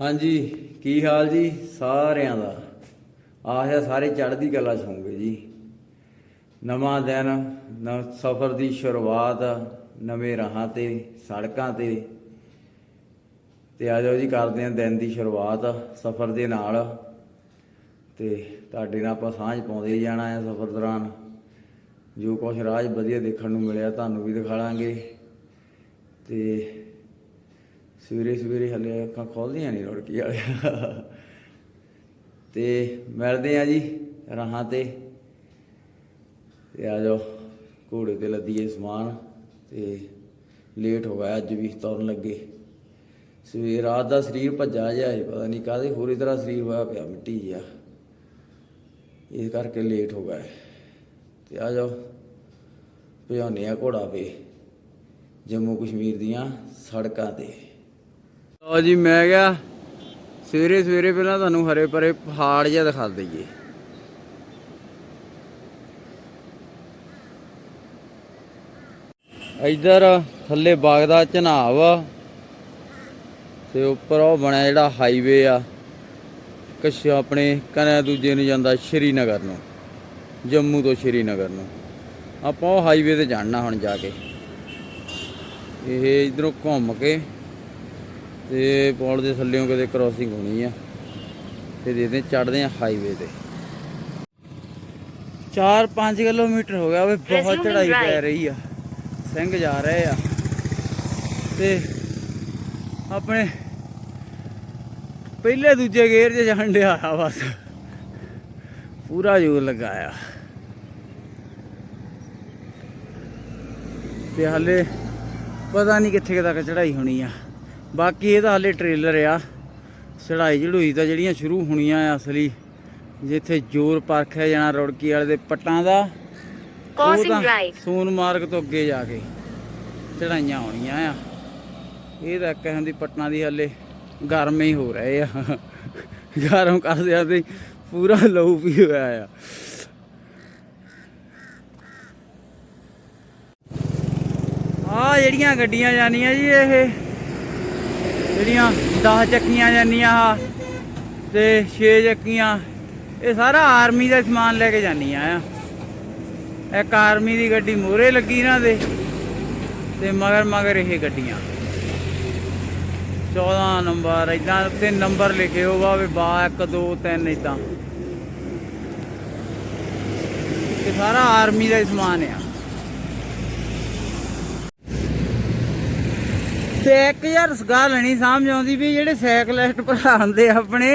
ਹਾਂਜੀ, ਕੀ ਹਾਲ ਜੀ? ਸਾਰਿਆਂ ਦਾ। ਆਇਆ ਸਾਰੇ ਚੜ੍ਹਦੀ ਕਲਾ ਚ ਹੋਣਗੇ ਜੀ। ਨਵਾਂ ਦਿਨ ਨ ਸਫ਼ਰ ਦੀ ਸ਼ੁਰੂਆਤ ਨਵੇਂ ਰਾਹਾਂ ਤੇ, ਸੜਕਾਂ ਤੇ। ਤੇ ਆ ਜਾਓ ਜੀ, ਕਰਦੇ ਹਾਂ ਦਿਨ ਦੀ ਸ਼ੁਰੂਆਤ ਸਫ਼ਰ ਦੇ ਨਾਲ। ਤੇ ਤੁਹਾਡੇ ਨਾਲ ਆਪਾਂ ਸਾਂਝ ਪਾਉਂਦੇ ਹੀ ਜਾਣਾ ਹੈ ਸਫ਼ਰ ਦੌਰਾਨ। ਜੋ ਕੁਛ ਰਾਜ ਵਧੀਆ ਦੇਖਣ ਨੂੰ ਮਿਲਿਆ, ਤੁਹਾਨੂੰ ਵੀ ਦਿਖਾਵਾਂਗੇ ਤੇ ਸਵੇਰੇ ਸਵੇਰੇ ਹਲੇ ਅੱਖਾਂ ਖੋਲਦੀਆਂ ਨਹੀਂ ਰੁੜਕੀ ਵਾਲੇ। ਤੇ ਮਿਲਦੇ ਆ ਜੀ ਰਾਹਾਂ ਤੇ। ਤੇ ਆ ਜਾਓ, ਘੋੜੇ ਤੇ ਲੱਦੀਏ ਸਮਾਨ। ਤੇ ਲੇਟ ਹੋ ਗਿਆ, ਅੱਜ ਵੀ ਤੁਰਨ ਲੱਗੇ। ਸਵੇਰ ਰਾਤ ਦਾ ਸਰੀਰ ਭੱਜਾ ਜਿਹਾ ਹੈ ਪਤਾ ਨਹੀਂ ਕਾਹਦੇ ਹੋਰੀ ਤਰ੍ਹਾਂ ਸਰੀਰ ਹੋਇਆ ਪਿਆ, ਮਿੱਟੀ ਜਿਹਾ। ਇਸ ਕਰਕੇ ਲੇਟ ਹੋ ਗਏ ਤੇ ਆ ਜਾਓ, ਭਜਾਉਂਦੇ ਆ ਘੋੜਾ ਵੇ ਜੰਮੂ ਕਸ਼ਮੀਰ ਦੀਆਂ ਸੜਕਾਂ ਤੇ। ਲਓ ਜੀ, ਮੈਂ ਗਿਆ ਸਵੇਰੇ ਸਵੇਰੇ ਪਹਿਲਾਂ ਤੁਹਾਨੂੰ ਹਰੇ ਭਰੇ ਪਹਾੜ ਜਿਹਾ ਦਿਖਾ ਦਈਏ। ਇੱਧਰ ਥੱਲੇ ਬਾਗ ਦਾ ਚਨਾਵ ਆ, ਤੇ ਉੱਪਰ ਉਹ ਬਣਿਆ ਜਿਹੜਾ ਹਾਈਵੇ ਆ, ਕਸ਼ ਆਪਣੇ ਕਨੇ ਦੂਜੇ ਨੂੰ ਜਾਂਦਾ ਸ਼੍ਰੀਨਗਰ ਨੂੰ, ਜੰਮੂ ਤੋਂ ਸ਼੍ਰੀਨਗਰ ਨੂੰ। ਆਪਾਂ ਉਹ ਹਾਈਵੇ ਤੇ ਜਾਣਾ ਹੁਣ ਜਾ ਕੇ। ਇਹ ਇਧਰੋਂ ਘੁੰਮ ਕੇ ਤੇ ਪੁਲ ਦੇ ਥੱਲੇੋਂ ਕਿਤੇ ਕ੍ਰੋਸਿੰਗ ਹੋਣੀ ਆ। ਤੇ ਦੇਖਦੇ ਚੜਦੇ ਆ ਹਾਈਵੇ ਤੇ। 4-5 ਕਿਲੋਮੀਟਰ ਹੋ ਗਿਆ ਵੇ ਬਹੁਤ ਚੜਾਈ ਪੈ. ਰਹੀ ਆ। ਸਿੰਘ ਜਾ ਰਹੇ ਆ। ਤੇ ਆਪਣੇ ਪਹਿਲੇ ਦੂਜੇ ਗੇਅਰ 'ਚ ਜਾਣ ਡਿਆ ਆ ਬਸ। ਪੂਰਾ ਜ਼ੋਰ ਲਗਾਇਆ। ਤੇ ਹਲੇ ਪਤਾ ਨਹੀਂ ਕਿੱਥੇ ਤੱਕ ਚੜਾਈ ਹੋਣੀ ਆ। ਬਾਕੀ ਇਹ ਤਾਂ ਹਲੇ ਟ੍ਰੇਲਰ ਆ। ਚੜਾਈ ਚੜੂਈ ਤਾਂ ਜਿਹੜੀਆਂ ਸ਼ੁਰੂ ਹੋਣੀਆਂ ਆ ਅਸਲੀ। ਜਿੱਥੇ ਜ਼ੋਰ ਪਰਖਿਆ ਜਾਣਾ ਰੁੜਕੀ ਵਾਲੇ ਦੇ ਪੱਟਾਂ ਦਾ। ਤਾਂ right. ਸੋਨਮਾਰਗ ਤੋਂ ਅੱਗੇ ਜਾ ਕੇ ਚੜਾਈਆਂ ਹੋਣੀਆਂ ਆ। ਇਹ ਤਾਂ ਕਹਿਣ ਦੀ ਪਟਨਾ ਦੀ ਹਲੇ ਗਰਮ ਹੀ ਹੋ ਰਹੇ ਆ। ਗਰਮ ਕਰਦਿਆਂ ਤੇ ਪੂਰਾ ਲਹੂ ਵੀ ਹੋਇਆ ਆ। ਆ ਜਿਹੜੀਆਂ ਗੱਡੀਆਂ ਜਾਨੀਆਂ ਜੀ ਇਹ। ਜਿਹੜੀਆਂ 10 ਚੱਕੀਆਂ ਜਾਂਦੀਆਂ ਆ ਤੇ 6 ਚੱਕੀਆਂ, ਇਹ ਸਾਰਾ ਆਰਮੀ ਦਾ ਸਮਾਨ ਲੈ ਕੇ ਜਾਂਦੀਆਂ ਆ। ਇੱਕ ਆਰਮੀ ਦੀ ਗੱਡੀ ਮੋਰੇ ਲੱਗੀ ਇਹਨਾਂ ਦੇ ਤੇ ਮਗਰ ਮਗਰ ਇਹ ਗੱਡੀਆਂ। 14 ਨੰਬਰ ਇਦਾਂ ਤੇ ਨੰਬਰ ਲਿਖੇ ਹੋਗਾ ਵੀ ਬਾ 1 2 3 ਇਦਾਂ ਇਹ ਸਾਰਾ ਆਰਮੀ ਦਾ ਹੀ ਸਮਾਨ ਆ। ਤੇ ਇੱਕ ਯਾਰ ਗੱਲ ਨਹੀਂ ਸਮਝ ਆਉਂਦੀ ਵੀ ਜਿਹੜੇ ਸਾਈਕਲਿਸਟ ਭਰਾ ਹੁੰਦੇ ਆਪਣੇ।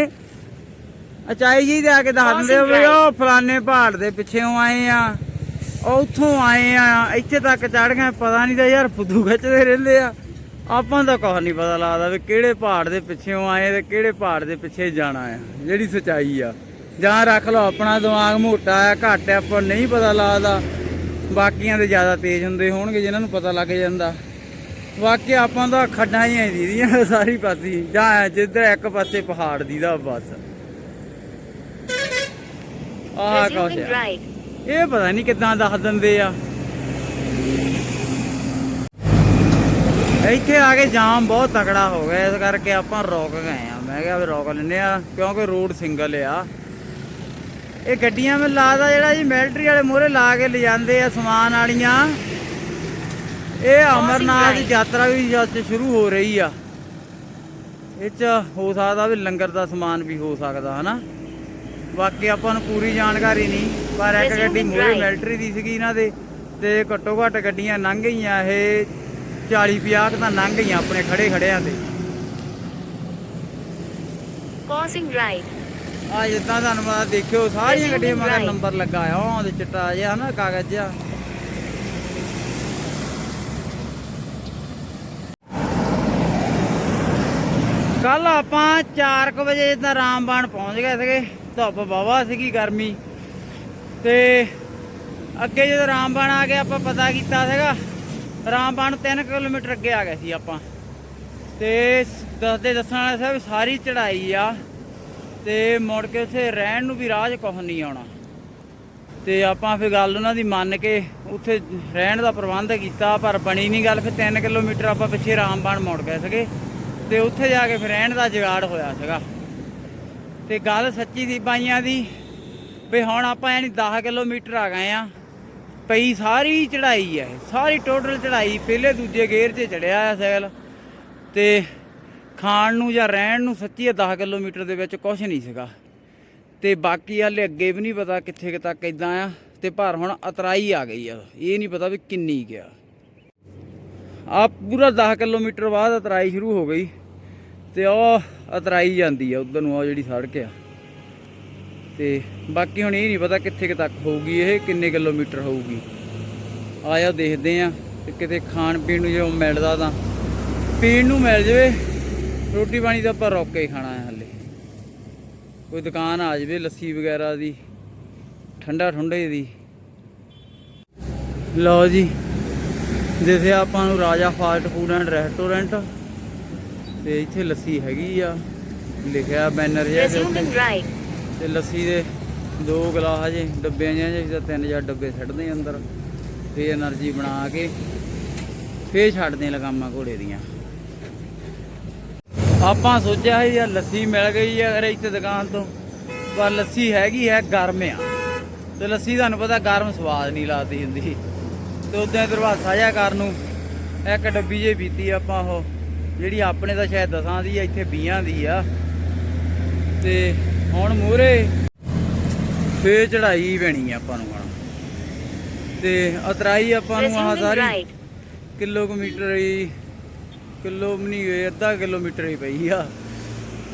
ਅਚਾਈ ਜੀ ਦੇ ਆ ਕੇ ਦੱਸ ਦਿੰਦੇ ਵੀ ਉਹ ਫਲਾਣੇ ਪਹਾੜ ਦੇ ਪਿੱਛੇੋਂ ਆਏ ਆ, ਉਹ ਆਏ ਆ, ਇੱਥੇ ਤੱਕ ਚੜ ਗਏ, ਪਤਾ ਨਹੀਂ ਤਾਂ ਯਾਰ ਫੁੱਦੂ ਖਿੱਚਦੇ ਰਹਿੰਦੇ ਆ। ਆਪਾਂ ਦਾ ਕੁਝ ਨਹੀਂ ਪਤਾ ਲੱਗਦਾ ਵੀ ਕਿਹੜੇ ਪਹਾੜ ਦੇ ਪਿੱਛੇੋਂ ਆਏ ਤੇ ਕਿਹੜੇ ਪਹਾੜ ਦੇ ਪਿੱਛੇ ਜਾਣਾ ਆ, ਜਿਹੜੀ ਸਚਾਈ ਆ। ਜਾਂ ਰੱਖ ਲਓ ਆਪਣਾ ਦਿਮਾਗ ਮੋਟਾ ਆ, ਘੱਟ ਆ, ਆਪਾਂ ਨਹੀਂ ਪਤਾ ਲੱਗਦਾ। ਬਾਕੀਆਂ ਦੇ ਜ਼ਿਆਦਾ ਤੇਜ਼ ਹੁੰਦੇ ਹੋਣਗੇ, ਜਿਨ੍ਹਾਂ ਨੂੰ ਪਤਾ ਲੱਗ ਜਾਂਦਾ। ਵਾਕਿਆ ਆਪਾਂ ਦਾ ਖੱਡਾਂ ਹੀ ਦੀਦੀਆਂ ਸਾਰੀ ਪਾਸੀ। ਜਾਂ ਜਿੱਧਰ ਇੱਕ ਪਾਸੇ ਪਹਾੜ ਦੀ ਦਾ ਬਸ। ਆਹ right. ਇਹ ਪਤਾ ਨਹੀਂ ਕਿੱਦਾਂ ਦੱਸ ਦਿੰਦੇ ਆ। ਇੱਥੇ ਆ ਕੇ ਜਾਮ ਬਹੁਤ ਤਕੜਾ ਹੋ ਗਿਆ ਇਸ ਕਰਕੇ ਆਪਾਂ ਰੁਕ ਗਏ ਆ। ਮੈਂ ਕਿਹਾ ਵੀ ਰੁਕ ਲੈਨੇ ਆ ਕਿਉਂਕਿ ਰੋਡ ਸਿੰਗਲ ਆ। ਇਹ ਗੱਡੀਆਂ ਮੈਂ ਲਾਦਾ ਜਿਹੜਾ ਜੀ ਮਿਲਟਰੀ ਵਾਲੇ ਮੋਹਰੇ ਲਾ ਕੇ ਲਿਜਾਂਦੇ ਆ ਸਮਾਨ ਵਾਲੀਆਂ। ਇਹ ਅਮਰਨਾਥ ਦੀ ਯਾਤਰਾ ਵੀ ਅੱਜ ਸ਼ੁਰੂ ਹੋ ਰਹੀ ਆ ਇਹ ਚ ਹੋ ਸਕਦਾ ਵੀ ਲੰਗਰ ਦਾ ਸਮਾਨ ਵੀ ਹੋ ਸਕਦਾ ਹਨਾ ਬਾਕੀ ਆਪਾਂ ਨੂੰ ਪੂਰੀ ਜਾਣਕਾਰੀ ਨਹੀਂ ਪਰ ਇੱਕ ਗੱਡੀ ਮੂਰੇ. ਮਿਲਟਰੀ ਦੀ ਸੀਗੀ ਇਹਨਾਂ ਦੇ ਤੇ ਘੱਟੋ ਘੱਟ ਗੱਡੀਆਂ ਲੰਘ ਗਈਆਂ ਇਹ 40 50 ਤਾਂ ਲੰਘ ਗਈਆਂ ਆਪਣੇ ਖੜੇ ਖੜਿਆਂ ਤੇ Crossing right. ਆ ਜਿੱਦਾਂ ਤੁਹਾਨੂੰ ਪਤਾ ਦੇਖਿਓ ਸਾਰੀਆਂ ਗੱਡੀਆਂ ਮਗਰ. ਨੰਬਰ ਲੱਗਾ ਆ ਉਹ ਉਹਦੇ ਚਿੱਟਾ ਜਿਹਾ ਨਾ ਕਾਗਜ਼ ਜਿਹਾ ਕੱਲ ਆਪਾਂ 4:00 ਵਜੇ ਜਿੱਦਾਂ ਰਾਮਬਾਣ ਪਹੁੰਚ ਗਏ ਸੀਗੇ। ਧੁੱਪ ਵਾਵਾ ਸੀਗੀ, ਗਰਮੀ। ਤੇ ਅੱਗੇ ਜਦੋਂ ਰਾਮਬਾਣ ਆ ਗਏ ਆਪਾਂ ਪਤਾ ਕੀਤਾ ਸੀਗਾ, ਰਾਮਬਾਣ 3 ਕਿਲੋਮੀਟਰ ਅੱਗੇ ਆ ਗਏ ਸੀ ਆਪਾਂ। ਤੇ ਦੱਸਦੇ ਦੱਸਣ ਵਾਲੇ ਸਾਹਿਬ, ਸਾਰੀ ਚੜ੍ਹਾਈ ਆ। ਤੇ ਮੁੜ ਕੇ ਉੱਥੇ ਰਹਿਣ ਨੂੰ ਵੀ ਰਾਹ 'ਚ ਕੁਛ ਨਹੀਂ ਆਉਣਾ। ਤੇ ਆਪਾਂ ਫਿਰ ਗੱਲ ਉਹਨਾਂ ਦੀ ਮੰਨ ਕੇ ਉੱਥੇ ਰਹਿਣ ਦਾ ਪ੍ਰਬੰਧ ਕੀਤਾ, ਪਰ ਬਣੀ ਨਹੀਂ ਗੱਲ। ਫਿਰ 3 ਕਿਲੋਮੀਟਰ ਆਪਾਂ ਪਿੱਛੇ ਰਾਮਬਾਣ ਮੁੜ ਗਏ ਸੀਗੇ। ਤੇ ਉੱਥੇ ਜਾ ਕੇ ਫਿਰ ਰਹਿਣ ਦਾ ਜੁਗਾੜ ਹੋਇਆ ਸੀਗਾ। ਤੇ ਗੱਲ ਸੱਚੀ ਦੀ ਬਾਈਆਂ ਦੀ, ਵੀ ਹੁਣ ਆਪਾਂ ਯਾਨੀ 10 ਕਿਲੋਮੀਟਰ ਆ ਗਏ ਆ। ਪਈ ਸਾਰੀ ਚੜਾਈ ਹੈ ਸਾਰੀ ਟੋਟਲ ਚੜਾਈ ਪਹਿਲੇ ਦੂਜੇ ਗੇਅਰ 'ਚ ਚੜਿਆ ਆ ਸਾਈਕਲ। ਤੇ ਖਾਣ ਨੂੰ ਜਾਂ ਰਹਿਣ ਨੂੰ ਸੱਚੀ 10 ਕਿਲੋਮੀਟਰ ਦੇ ਵਿੱਚ ਕੁਝ ਨਹੀਂ ਸੀਗਾ। ਤੇ ਬਾਕੀ ਹਾਲੇ ਅੱਗੇ ਵੀ ਨਹੀਂ ਪਤਾ ਕਿੱਥੇ ਕੁ ਤੱਕ ਇਦਾਂ ਆ, ਤੇ ਪਰ ਹੁਣ ਅਤਰਾਈ ਆ ਗਈ ਆ, ਇਹ ਨਹੀਂ ਪਤਾ ਵੀ ਕਿੰਨੀ ਗਿਆ ਆ। ਪੂਰਾ 10 ਕਿਲੋਮੀਟਰ ਬਾਅਦ ਅਤਰਾਈ ਸ਼ੁਰੂ ਹੋ ਗਈ। ਤੇ ਉਹ ਅਤਰਾਈ ਜਾਂਦੀ ਆ ਉਧਰ ਨੂੰ ਆ ਜਿਹੜੀ ਸੜਕ ਆ। ਤੇ ਬਾਕੀ ਹੁਣ ਇਹ ਨਹੀਂ ਪਤਾ ਕਿੱਥੇ ਕੁ ਤੱਕ ਹੋਊਗੀ, ਇਹ ਕਿੰਨੇ ਕਿਲੋਮੀਟਰ ਹੋਊਗੀ। ਆਇਆ ਦੇਖਦੇ ਆ, ਤੇ ਕਿਤੇ ਖਾਣ ਪੀਣ ਨੂੰ ਜੇ ਮਿਲਦਾ ਤਾਂ ਪੀਣ ਨੂੰ ਮਿਲ ਜਵੇ, ਰੋਟੀ ਪਾਣੀ ਤਾਂ ਆਪਾਂ ਰੋਕ ਕੇ ਹੀ ਖਾਣਾ ਹੈ ਹੱਲੇ। ਕੋਈ ਦੁਕਾਨ ਆ ਜਵੇ, ਲੱਸੀ ਵਗੈਰਾ ਦੀ, ਠੰਡਾ ਠੁੰਡੇ ਦੀ। ਲਓ ਜੀ ਜਿਵੇਂ ਆਪਾਂ ਨੂੰ ਰਾਜਾ ਫਾਸਟ ਫੂਡ ਐਂਡ ਰੈਸਟੋਰੈਂਟ ਤੇ ਇੱਥੇ ਲੱਸੀ ਹੈਗੀ ਆ ਲਿਖਿਆ ਬੈਨਰ ਜਿਹਾ ਤੇ ਲੱਸੀ ਦੇ ਦੋ ਗਲਾਸ ਜੇ ਡੱਬਿਆਂ ਜਿਹੇ ਜਿਹੇ ਤਿੰਨ ਜਾਂ ਡੱਬੇ ਛੱਡਦੇ ਅੰਦਰ। ਤੇ એનર્ਜੀ ਬਣਾ ਕੇ ਫੇਰ ਛੱਡਦੇ ਲਗਾਮਾਂ ਘੋੜੇ ਦੀਆਂ। ਆਪਾਂ ਸੋਚਿਆ ਸੀ ਯਾਰ ਲੱਸੀ ਮਿਲ ਗਈ ਆ ਅਰੇ ਇੱਥੇ ਦੁਕਾਨ ਤੋਂ ਪਰ ਲੱਸੀ ਹੈਗੀ ਹੈ ਗਰਮ ਆ। ਤੇ ਲੱਸੀ ਤੁਹਾਨੂੰ ਪਤਾ ਗਰਮ ਸਵਾਦ ਨਹੀਂ ਲੱਗਦੀ ਹੁੰਦੀ। ਤੇ ਉਦਾਂ ਦਰਵਾਜ਼ਾ ਜਾ ਕਰਨ ਨੂੰ ਇੱਕ ਡੱਬੀ ਜੇ ਪੀਤੀ ਆਪਾਂ ਉਹ। ਜਿਹੜੀ ਆਪਣੇ ਤਾਂ ਸ਼ਾਇਦ ਦਸਾਂ ਦੀ ਆ ਇੱਥੇ 20 ਦੀ ਆ। ਤੇ ਹੁਣ ਮੂਰੇ ਫੇ ਚੜਾਈ ਪੈਣੀ ਆ ਆਪਾਂ ਨੂੰ ਹੁਣ। ਤੇ ਅਤਰਾਈ ਆਪਾਂ ਨੂੰ ਆ ਸਾਰੀ ਕਿਲੋਮੀਟਰ ਹੀ ਕਿਲੋ ਨਹੀਂ ਹੋਏ ਅੱਧਾ ਕਿਲੋਮੀਟਰ ਹੀ ਪਈ ਆ।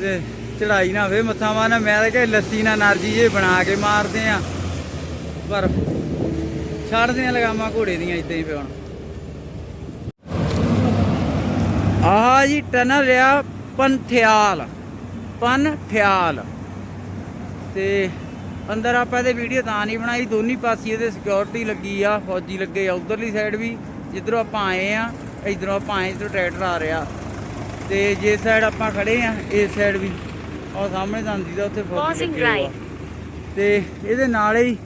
ਤੇ ਚੜਾਈ ਨਾ ਹੋਵੇ ਮੱਥਾ ਮਾਰਨਾ ਮੈਂ ਤਾਂ ਕਿ ਲੱਸੀ ਨਾਲ ਨਰਜੀ ਜੇ ਬਣਾ ਕੇ ਮਾਰਦੇ ਆ। ਪਰ ਛੱਡਦੇ ਆ ਲਗਾਮਾ ਘੋੜੇ ਦੀਆਂ ਇਦਾਂ ਹੀ ਪਿਉਣ ਆਹ ਜੀ ਟਨਲ ਆ ਪੰਥਿਆਲ ਪੰਥਿਆਲ। ਤੇ ਅੰਦਰ ਆਪਾਂ ਇਹਦੇ ਵੀਡੀਓ ਤਾਂ ਨਹੀਂ ਬਣਾਈ ਦੋਨੀ ਪਾਸੇ ਇਹਦੇ ਸਿਕਿਉਰਿਟੀ ਲੱਗੀ ਆ ਫੌਜੀ ਲੱਗੇ ਆ ਉਧਰਲੀ ਸਾਈਡ ਵੀ ਜਿੱਧਰੋਂ ਆਪਾਂ ਆਏ ਆ ਇਧਰੋਂ ਆਪਾਂ ਆਏ ਜਿੱਧਰੋਂ ਟਰੈਕਟਰ ਆ ਰਿਹਾ। ਤੇ ਜੇ ਸਾਈਡ ਆਪਾਂ ਖੜੇ ਆ ਇਸ ਸਾਈਡ ਵੀ ਉਹ ਸਾਹਮਣੇ ਤਾਂ ਦੀਦਾ ਉੱਥੇ ਫੌਜੀ ਲੱਗੇ ਆ. ਤੇ ਇਹਦੇ ਨਾਲ ਹੀ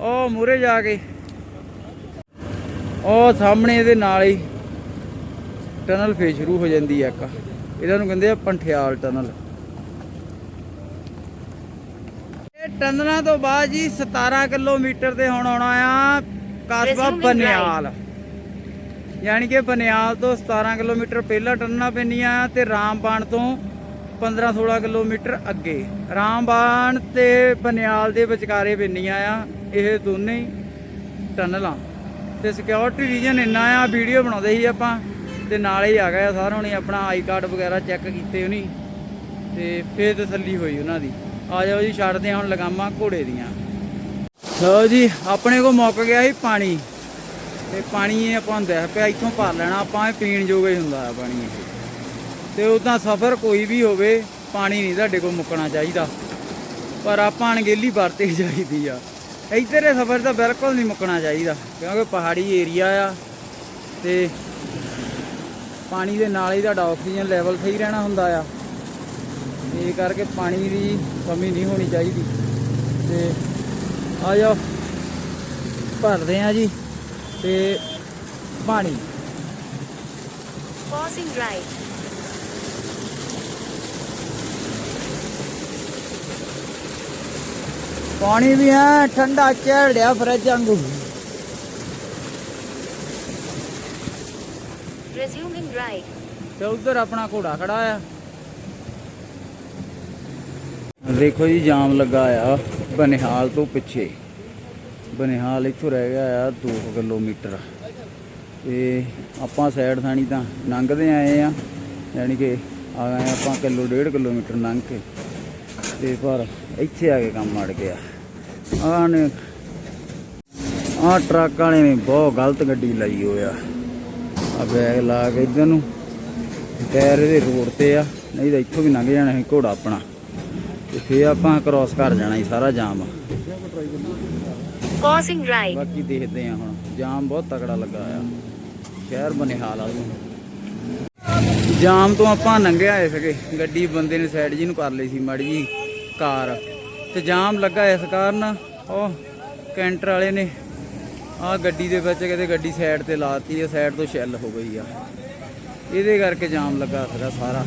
ਉਹ ਮੂਰੇ ਜਾ ਕੇ ਉਹ ਸਾਹਮਣੇ ਇਹਦੇ ਨਾਲ ਹੀ ਟਨਲ ਫੇਰ ਸ਼ੁਰੂ ਹੋ ਜਾਂਦੀ ਹੈ ਇੱਕ। ਇਹਨਾਂ ਨੂੰ ਕਹਿੰਦੇ ਆ ਪੰਠਿਆਲ ਟਨਲ। ਇਹ ਟਨਲਾਂ ਤੋਂ ਬਾਅਦ ਜੀ 17 ਕਿਲੋਮੀਟਰ ਤੇ ਹੁਣ ਆਉਣਾ ਆ ਕਸਬਾ ਬਨਿਆਲ। ਯਾਨੀ ਕਿ ਬਨਿਆਲ ਤੋਂ 17 ਕਿਲੋਮੀਟਰ ਪਹਿਲਾਂ ਟਨਲਾਂ ਪੈਂਦੀਆਂ ਆ ਤੇ ਰਾਮਬਾਣ ਤੋਂ 15-16 ਕਿਲੋਮੀਟਰ ਅੱਗੇ। ਰਾਮਬਾਣ ਤੇ ਬਨਿਆਲ ਦੇ ਵਿਚਕਾਰੇ ਪੈਂਦੀਆਂ ਆ ਇਹ ਦੋਨੇ ਹੀ ਟਨਲਾਂ। ਤੇ ਸਿਕਿਉਰਿਟੀ ਰੀਜਨ ਇੰਨਾ ਆ ਵੀਡੀਓ ਬਣਾਉਂਦੇ ਸੀ ਆਪਾਂ। ਤੇ ਨਾਲ ਹੀ ਆ ਗਿਆ ਸਾਰਿਆਂ ਉਹਨੇ ਆਪਣਾ ਆਈ ਕਾਰਡ ਵਗੈਰਾ ਚੈੱਕ ਕੀਤੇ ਉਹਨੀ। ਤੇ ਫੇਰ ਤਸੱਲੀ ਹੋਈ ਉਹਨਾਂ ਦੀ। ਆ ਜਾਓ ਜੀ, ਛੱਡਦੇ ਹਾਂ ਹੁਣ ਲਗਾਮਾਂ ਘੋੜੇ ਦੀਆਂ। ਲਓ ਜੀ, ਆਪਣੇ ਕੋ ਮੁੱਕ ਗਿਆ ਸੀ ਪਾਣੀ। ਤੇ ਪਾਣੀ ਇਹ ਆਪਾਂ ਹੁੰਦਾ ਪਿਆ, ਇੱਥੋਂ ਭਰ ਲੈਣਾ, ਆਪਾਂ ਇਹ ਪੀਣ ਯੋਗ ਹੀ ਹੁੰਦਾ ਆ ਪਾਣੀ ਇਹ। ਤੇ ਉਦਾਂ ਸਫ਼ਰ ਕੋਈ ਵੀ ਹੋਵੇ, ਪਾਣੀ ਨਹੀਂ ਸਾਡੇ ਕੋਲ ਮੁੱਕਣਾ ਚਾਹੀਦਾ। ਪਰ ਆਪਾਂ ਅਣਗੇਲੀ ਵਰਤੇ ਚਾਹੀਦੀ ਆ। ਇੱਧਰ ਇਹ ਸਫ਼ਰ ਤਾਂ ਬਿਲਕੁਲ ਨਹੀਂ ਮੁੱਕਣਾ ਚਾਹੀਦਾ, ਕਿਉਂਕਿ ਪਹਾੜੀ ਏਰੀਆ ਆ। ਤੇ ਪਾਣੀ ਦੇ ਨਾਲ ਹੀ ਤੁਹਾਡਾ ਆਕਸੀਜਨ ਲੈਵਲ ਸਹੀ ਰਹਿਣਾ ਹੁੰਦਾ ਆ। ਇਹ ਕਰਕੇ ਪਾਣੀ ਦੀ ਕਮੀ ਨਹੀਂ ਹੋਣੀ ਚਾਹੀਦੀ। ਤੇ ਆ ਜਾਓ। ਭਰਦੇ ਆ ਜੀ। ਤੇ ਪਾਣੀ। Crossing right. ਪਾਣੀ ਵੀ ਆ ਠੰਡਾ ਚੜਿਆ ਫਰਿੱਜ ਵਾਂਗੂ। Resuming right. ਤੇ ਉਧਰ ਆਪਣਾ ਘੋੜਾ ਖੜਾ ਆ। ਦੇਖੋ ਜੀ ਜਾਮ ਲੱਗਾ ਆ ਬਨਿਹਾਲ ਤੋਂ ਪਿੱਛੇ। ਬਨਿਹਾਲ ਇੱਥੋਂ ਰਹਿ ਗਿਆ ਆ 2 ਕਿਲੋਮੀਟਰ। ਤੇ ਆਪਾਂ ਸਾਈਡ ਥਾਣੀ ਤਾਂ ਲੰਘਦੇ ਆਏ ਆ ਯਾਨੀ ਕਿ ਆ ਗਏ ਆਪਾਂ ਕਿਲੋ ਡੇਢ ਕਿਲੋਮੀਟਰ ਲੰਘ ਕੇ। ਤੇ ਪਰ ਇੱਥੇ ਆ ਕੇ ਕੰਮ ਅੜ ਗਿਆ। ਆਹ ਨੇ ਆਹ ਟਰੱਕ ਵਾਲੇ ਨੇ ਬਹੁਤ ਗਲਤ ਗੱਡੀ ਲਾਈ ਹੋਇਆ ਆ ਬੈਗ ਲਾ ਕੇ ਇਧਰ ਨੂੰ। ਟਾਇਰ ਇਹਦੇ ਰੋਡ ਤੇ ਆ ਨਹੀਂ ਤਾਂ ਇੱਥੋਂ ਵੀ ਲੰਘ ਜਾਣਾ ਸੀ ਘੋੜਾ ਆਪਣਾ। ਤੇ ਫੇਰ ਆਪਾਂ ਕ੍ਰਾਸ ਕਰ ਜਾਣਾ ਸੀ ਸਾਰਾ ਜਾਮ। Crossing right. ਬਾਕੀ ਦੇਖਦੇ ਆ ਹੁਣ। ਜਾਮ ਬਹੁਤ ਤਕੜਾ ਲੱਗਾ ਆ ਸ਼ਹਿਰ ਬਨੇ ਹਾਲ ਆ ਜਾਮ ਤੋਂ ਆਪਾਂ ਲੰਘਿਆ ਆਏ ਸੀਗੇ। ਗੱਡੀ ਬੰਦੇ ਨੇ ਸਾਈਡ ਜੀ ਨੂੰ ਕਰ ਲਈ ਸੀ ਮਾੜੀ ਜੀ ਕਾਰ। ਤੇ ਜਾਮ ਲੱਗਾ ਇਸ ਕਾਰਨ। ਉਹ ਕੈਂਟਰ ਵਾਲੇ ਨੇ ਆ ਗੱਡੀ ਦੇ ਵਿੱਚ ਕਿਤੇ ਗੱਡੀ ਸਾਈਡ ਤੇ ਲਾਤੀ ਆ ਸਾਈਡ ਤੋਂ ਛੈਲ ਹੋ ਗਈ ਆ। ਇਹਦੇ ਕਰਕੇ ਜਾਮ ਲੱਗਾ ਸੀਗਾ ਸਾਰਾ।